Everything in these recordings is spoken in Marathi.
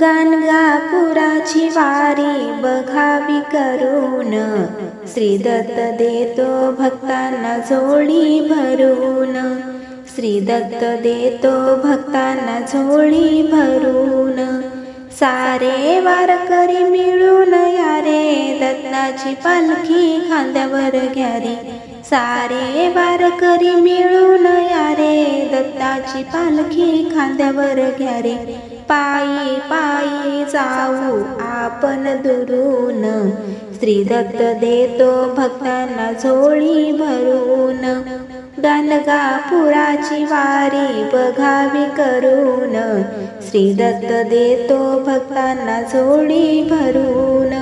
गाणगापुराची वारी बघावी करून. श्रीदत्त देतो भक्तांना झोळी भरून. श्रीदत्त देतो भक्तांना झोळी भरून. सारे वारकरी मिळून या रे दत्ताची पालखी खांद्यावर घ्या रे सारे वारकरी मिळून या रे दत्ताची पालखी खांद्यावर घ्या रे पायी पायी जाऊ आपण दुरून श्री दत्त देतो भक्तांना झोळी भरून. गाणगापुराची वारी बघावी करून. श्री दत्त देतो भक्तांना झोडी भरून.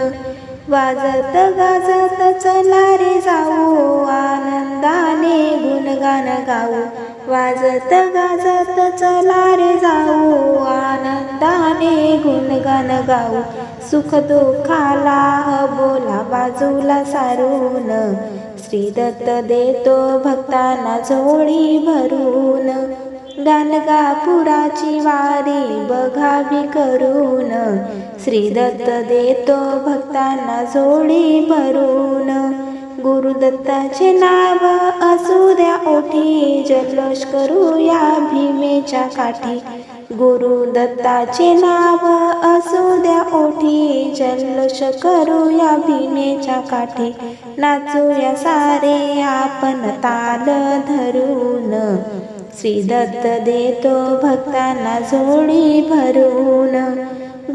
वाजत गाजत चला रे जाऊ आनंदाने गुणगान गाऊ. वाजत गाजत चला रे जाऊ आनंदाने गुणगान गाऊ. सुख दुःखाला बोला बाजूला सारून. श्री दत्त देतो भक्तांना झोळी भरून. गाणगापुराची वारी बघावी करून. श्री दत्त देतो भक्तांना झोळी भरून. गुरुदत्ताचे नाव असू द्या ओठी जल्लोष करूया भीमेच्या काठी. गुरुदत्ताचे नाव जल्लोष करूया भीमेच्या काठी. नाचूया सारे आपण ताल धरून. श्री दत्त देतो भक्तांना जोडी भरून.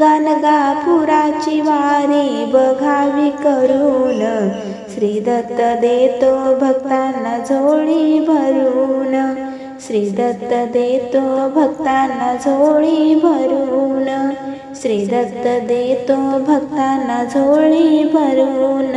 गाणगापुराची वारी बघावी करून. श्री दत्त देतो भक्तांना जोडी भरून. श्री दत्त देतो भक्तांना झोळी भरून. श्री दत्त देतो भक्तांना झोळी भरून.